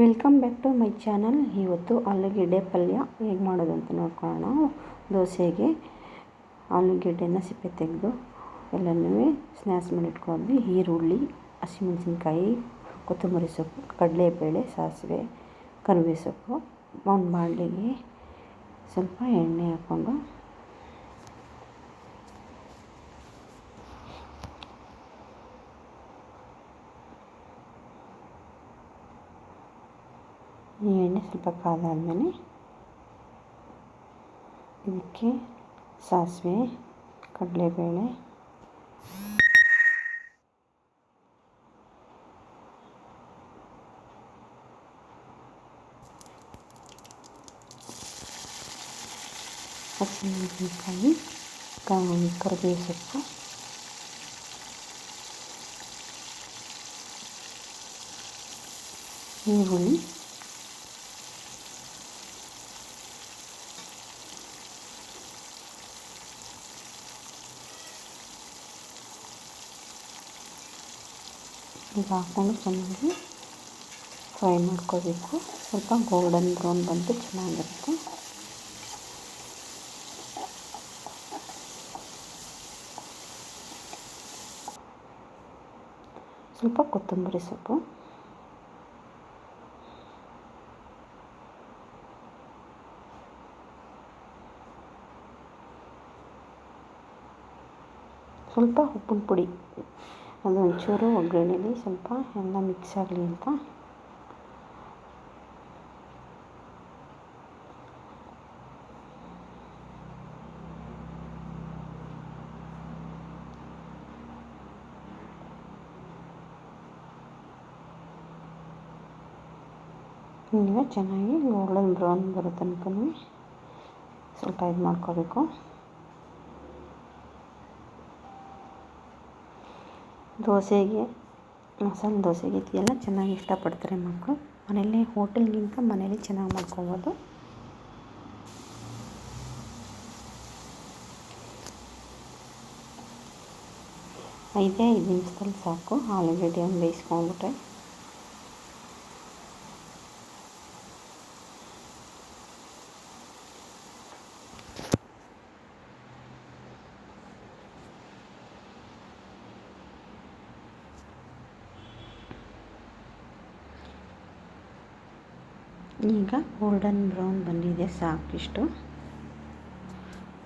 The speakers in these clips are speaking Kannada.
Welcome back to my channel. ಇವತ್ತು ಆಲೂಗೆಡ್ಡೆ ಪಲ್ಯ ಹೇಗೆ ಮಾಡೋದು ಅಂತ ನೋಡ್ಕೊಳ್ಳೋಣ. ದೋಸೆಗೆ ಆಲೂಗೆಡ್ಡೆನ ಸಿಪ್ಪೆ ತೆಗೆದು ಎಲ್ಲನೂ ಸ್ನ್ಯಾಕ್ಸ್ ಮಾಡಿ ಇಟ್ಕೊಂಡು ಈರುಳ್ಳಿ, ಹಸಿಮೆಣಸಿನ್ಕಾಯಿ, ಕೊತ್ತಂಬರಿ ಸೊಪ್ಪು, ಕಡಲೆಬೇಳೆ, ಸಾಸಿವೆ, ಕರಿಬೇವು ಸೊಪ್ಪು, ಒಂದು ಬಾಣಲಿಗೆ ಸ್ವಲ್ಪ ಎಣ್ಣೆ ಹಾಕ್ಕೊಂಡು ಎಣ್ಣೆ ಸ್ವಲ್ಪ ಕಾದಾದಮೇಲೆ ಇದಕ್ಕೆ ಸಾಸಿವೆ ಕಡಲೆಬೇಳೆ ಹಸಿಮೆಣಸಿನ್ಕಾಯಿ ಕರಿಬೇವು ಸೊಪ್ಪು ಈರುಳ್ಳಿ. ಈಗ ಹಾಕ್ಕೊಂಡು ಚೆನ್ನಾಗಿ ಫ್ರೈ ಮಾಡ್ಕೋಬೇಕು ಸ್ವಲ್ಪ ಗೋಲ್ಡನ್ ಬ್ರೌನ್ ಬಂದು ಚೆನ್ನಾಗಿರುತ್ತೆ ಸ್ವಲ್ಪ ಕೊತ್ತಂಬರಿ ಸೊಪ್ಪು ಸ್ವಲ್ಪ ಉಪ್ಪಿನ ಪುಡಿ ಅದು ಒಂಚೂರು ಒಗ್ಗರಣೆಲಿ ಸ್ವಲ್ಪ ಎಲ್ಲ ಮಿಕ್ಸ್ ಆಗಲಿ ಅಂತ. ಈಗ ಚೆನ್ನಾಗಿ ಗೋಲ್ಡನ್ ಬ್ರೌನ್ ಬರೋ ತನಕ ಸ್ವಲ್ಪ ಇದು ಮಾಡ್ಕೋಬೇಕು ದೋಸೆಗೆ, ಮಸಾಲೆ ದೋಸೆಗೆ ಇದೆಲ್ಲ ಚೆನ್ನಾಗಿ ಇಷ್ಟಪಡ್ತಾರೆ ಮಕ್ಕಳು. ಮನೆಯಲ್ಲೇ, ಹೋಟೆಲ್ಗಿಂತ ಮನೇಲಿ ಚೆನ್ನಾಗಿ ಮಾಡ್ಕೊಬೋದು. ಐದೇ ಐದು ನಿಮಿಷದಲ್ಲಿ ಸಾಕು. ಆಲೂಗಡ್ಡೆಯನ್ನು ಬೇಯಿಸ್ಕೊಂಡ್ಬಿಟ್ರೆ. ಈಗ ಗೋಲ್ಡನ್ ಬ್ರೌನ್ ಬಂದಿದೆ ಸಾಕಿಷ್ಟು.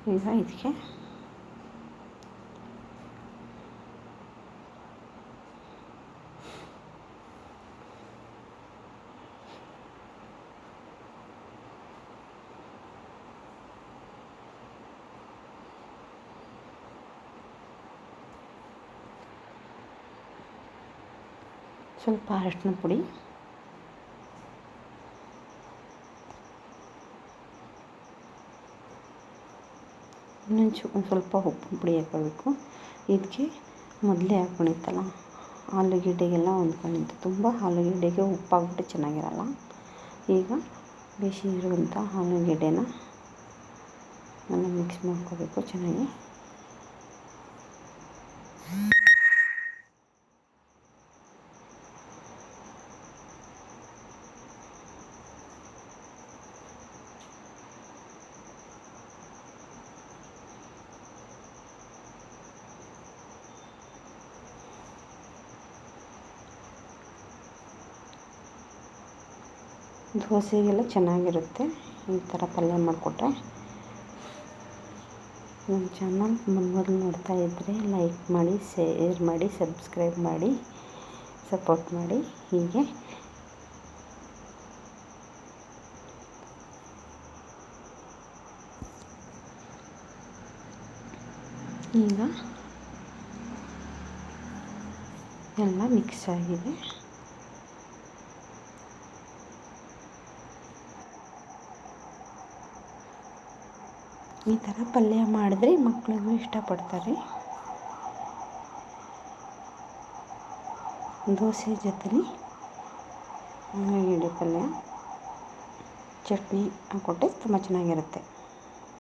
ಈಗ ಇದಕ್ಕೆ ಸ್ವಲ್ಪ ಅರಶಿನ ಪುಡಿ. ಇನ್ನೊಂದು ಒಂದು ಸ್ವಲ್ಪ ಉಪ್ಪು ಪುಡಿ ಹಾಕೋಬೇಕು ಇದಕ್ಕೆ ಮೊದಲೇ ಹಾಕ್ಕೊಂಡಿತ್ತಲ್ಲ ಆಲೂಗೆಡ್ಡೆಗೆಲ್ಲ ಹೊಂದ್ಕೊಂಡಿತ್ತು ತುಂಬ ಆಲೂಗೆಡ್ಡೆಗೆ ಉಪ್ಪಾಗ್ಬಿಟ್ಟು ಚೆನ್ನಾಗಿರಲ್ಲ. ಈಗ ಬಿಸಿ ಇರುವಂಥ ಆಲೂಗೆಡ್ಡೆನ ನಾನು ಮಿಕ್ಸ್ ಮಾಡ್ಕೋಬೇಕು ಚೆನ್ನಾಗಿ. ದೋಸೆಗೆಲ್ಲ ಚೆನ್ನಾಗಿರುತ್ತೆ. ಈ ಥರ ಪಲ್ಯ ಮಾಡಿಕೊಟ್ರೆ. ನನ್ನ ಚಾನಲ್ ಮೊದಲು ನೋಡ್ತಾ ಇದ್ದರೆ ಲೈಕ್ ಮಾಡಿ, ಶೇರ್ ಮಾಡಿ, ಸಬ್ಸ್ಕ್ರೈಬ್ ಮಾಡಿ, ಸಪೋರ್ಟ್ ಮಾಡಿ. ಹೀಗೆ. ಈಗ ಎಲ್ಲ ಮಿಕ್ಸ್ ಆಗಿದೆ. ಈ ಥರ ಪಲ್ಯ ಮಾಡಿದ್ರೆ ಮಕ್ಕಳಿಗೂ ಇಷ್ಟಪಡ್ತಾರೆ. ದೋಸೆ ಜೊತೆಲಿ ಆಲೂಗೆಡ್ಡೆ ಪಲ್ಯ. ಚಟ್ನಿ ಹಾಕ್ಕೊಟ್ಟೆ ತುಂಬ ಚೆನ್ನಾಗಿರುತ್ತೆ.